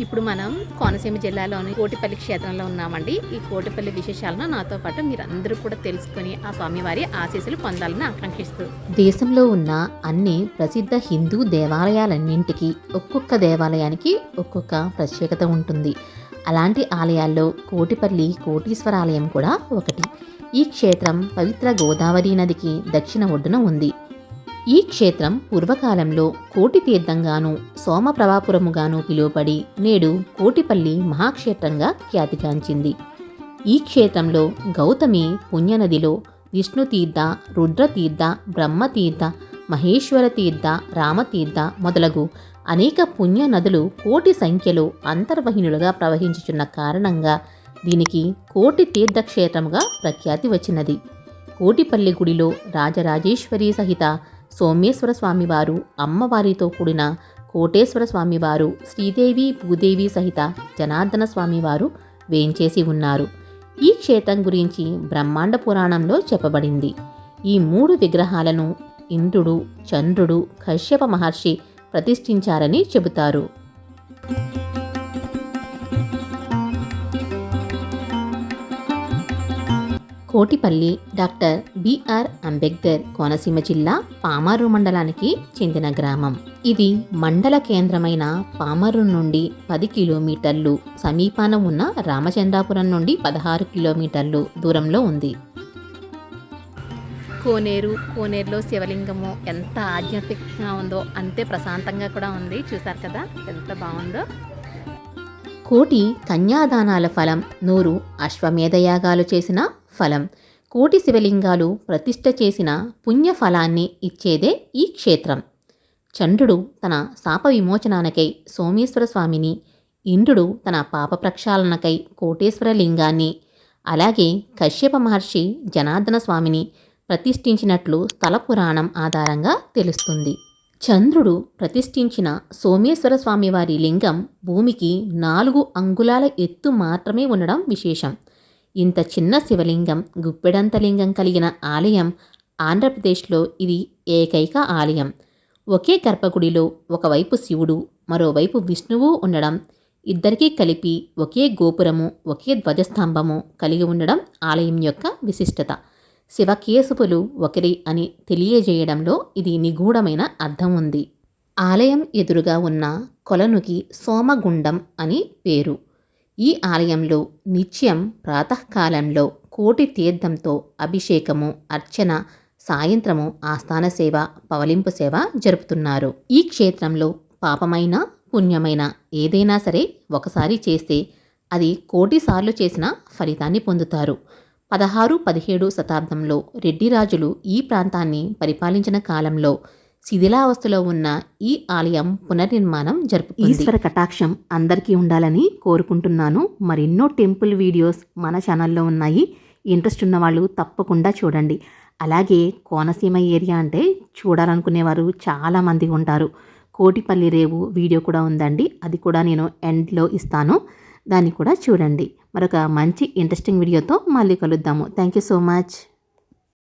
ఇప్పుడు మనం కోనసీమ జిల్లాలోని కోటిపల్లి క్షేత్రంలో ఉన్నామండి. ఈ కోటిపల్లి విశేషాలను నాతో పాటు మీరందరూ కూడా తెలుసుకొని ఆ స్వామివారి ఆశీస్సులు పొందాలని ఆకాంక్షిస్తూ దేశంలో ఉన్న అన్ని ప్రసిద్ధ హిందూ దేవాలయాలన్నింటికి ఒక్కొక్క దేవాలయానికి ఒక్కొక్క ప్రత్యేకత ఉంటుంది. అలాంటి ఆలయాల్లో కోటిపల్లి కోటీశ్వర ఆలయం కూడా ఒకటి. ఈ క్షేత్రం పవిత్ర గోదావరి నదికి దక్షిణ ఒడ్డున ఉంది. ఈ క్షేత్రం పూర్వకాలంలో కోటి తీర్థంగాను సోమప్రభాపురముగాను పిలువబడి నేడు కోటిపల్లి మహాక్షేత్రంగా ఖ్యాతిగాంచింది ఈ క్షేత్రంలో గౌతమి పుణ్యనదిలో విష్ణుతీర్థ రుద్రతీర్థ బ్రహ్మతీర్థ మహేశ్వర తీర్థ రామతీర్థ మొదలగు అనేక పుణ్య నదులు కోటి సంఖ్యలో అంతర్వహినులుగా ప్రవహించుచున్న కారణంగా దీనికి కోటి తీర్థక్షేత్రముగా ప్రఖ్యాతి వచ్చినది. కోటిపల్లి గుడిలో రాజరాజేశ్వరి సహిత సోమేశ్వర స్వామివారు అమ్మవారితో కూడిన కోటేశ్వర స్వామివారు శ్రీదేవి భూదేవి సహిత జనార్దన స్వామివారు వేంచేసి ఉన్నారు. ఈ క్షేత్రం గురించి బ్రహ్మాండ పురాణంలో చెప్పబడింది. ఈ మూడు విగ్రహాలను ఇంద్రుడు చంద్రుడు కశ్యప మహర్షి ప్రతిష్ఠించారని చెబుతారు. కోటిపల్లి డాక్టర్ బిఆర్ అంబేద్కర్ కోనసీమ జిల్లా పామారు మండలానికి చెందిన గ్రామం. ఇది మండల కేంద్రమైన పామరు నుండి పది కిలోమీటర్లు సమీపాన ఉన్న రామచంద్రాపురం నుండి పదహారు కిలోమీటర్లు దూరంలో ఉంది. కోనేరు కోనేరులో శివలింగము ఎంత ఆధ్యాత్మికంగా ఉందో అంతే ప్రశాంతంగా కూడా ఉంది. చూసారు కదా ఎంత బాగుందో. కోటి కన్యాదానాల ఫలం నూరు అశ్వమేధయాగాలు చేసిన ఫలం. కోటి శివలింగాలు ప్రతిష్ఠ చేసిన పుణ్య ఫలాన్ని ఇచ్చేదే ఈ క్షేత్రం. చంద్రుడు తన శాప విమోచనానికై సోమేశ్వర స్వామిని ఇంద్రుడు తన పాప ప్రక్షాళనకై కోటేశ్వర లింగాన్ని అలాగే కశ్యప మహర్షి జనార్దన స్వామిని ప్రతిష్ఠించినట్లు స్థల పురాణం ఆధారంగా తెలుస్తుంది. చంద్రుడు ప్రతిష్ఠించిన సోమేశ్వర స్వామివారి లింగం భూమికి నాలుగు అంగుళాల ఎత్తు మాత్రమే ఉండడం విశేషం. ఇంత చిన్న శివలింగం గుప్పెడంత లింగం కలిగిన ఆలయం ఆంధ్రప్రదేశ్లో ఇది ఏకైక ఆలయం. ఒకే గర్భగుడిలో ఒకవైపు శివుడు మరోవైపు విష్ణువు ఉండడం ఇద్దరికీ కలిపి ఒకే గోపురము ఒకే ధ్వజస్తంభము కలిగి ఉండడం ఆలయం యొక్క విశిష్టత. శివకేశవులు ఒకరి అని తెలియజేయడంలో ఇది నిగూఢమైన అర్థం ఉంది. ఆలయం ఎదురుగా ఉన్న కొలనుకి సోమగుండం అని పేరు. ఈ ఆలయంలో నిత్యం ప్రాతకాలంలో కోటి తీర్థంతో అభిషేకము అర్చన సాయంత్రము ఆస్థాన సేవ పవలింపు సేవ జరుపుతున్నారు. ఈ క్షేత్రంలో పాపమైన పుణ్యమైన ఏదైనా సరే ఒకసారి చేస్తే అది కోటిసార్లు చేసిన ఫలితాన్ని పొందుతారు. పదహారు పదిహేడు శతాబ్దంలో రెడ్డి రాజులు ఈ ప్రాంతాన్ని పరిపాలించిన కాలంలో శిథిలావస్థలో ఉన్న ఈ ఆలయం పునర్నిర్మాణం జరుపు ఈశ్వర కటాక్షం అందరికీ ఉండాలని కోరుకుంటున్నాను. మరెన్నో టెంపుల్ వీడియోస్ మన ఛానల్లో ఉన్నాయి. ఇంట్రెస్ట్ ఉన్న వాళ్ళు తప్పకుండా చూడండి. అలాగే కోనసీమ ఏరియా అంటే చూడాలనుకునేవారు చాలామంది ఉంటారు. కోటిపల్లి రేవు వీడియో కూడా ఉందండి. అది కూడా నేను ఎండ్లో ఇస్తాను. దాన్ని కూడా చూడండి. మరొక మంచి ఇంట్రెస్టింగ్ వీడియోతో మళ్ళీ కలుద్దాము. Thank you so much.